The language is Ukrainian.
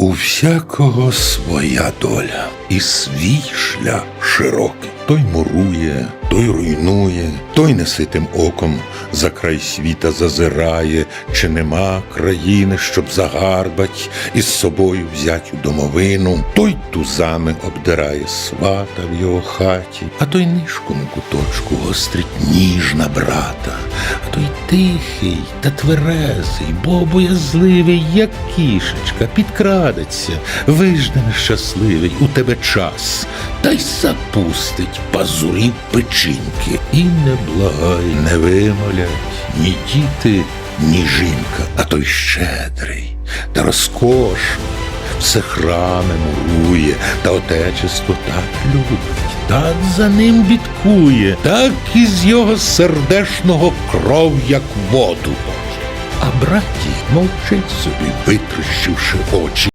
У всякого своя доля і свій шлях широкий. Той мурує, той руйнує, той неситим оком за край світа зазирає, чи нема країни, щоб загарбать і з собою взять у домовину. Той тузами обдирає свата в його хаті, а той нишком куточку гострить ніж на брата, а той тихий та тверезий, бо боязливий, як кішечка, підкрадеться, вижде нещасливий у тебе час, та й запустить пазурів печінки. І не благай, не вимолять ні діти, ні жінка, а той щедрий та розкошний. Все храми мурує, та отечество так любить, так за ним бідкує, так із його сердешного кров, як воду. А браті мовчить собі, витріщивши очі.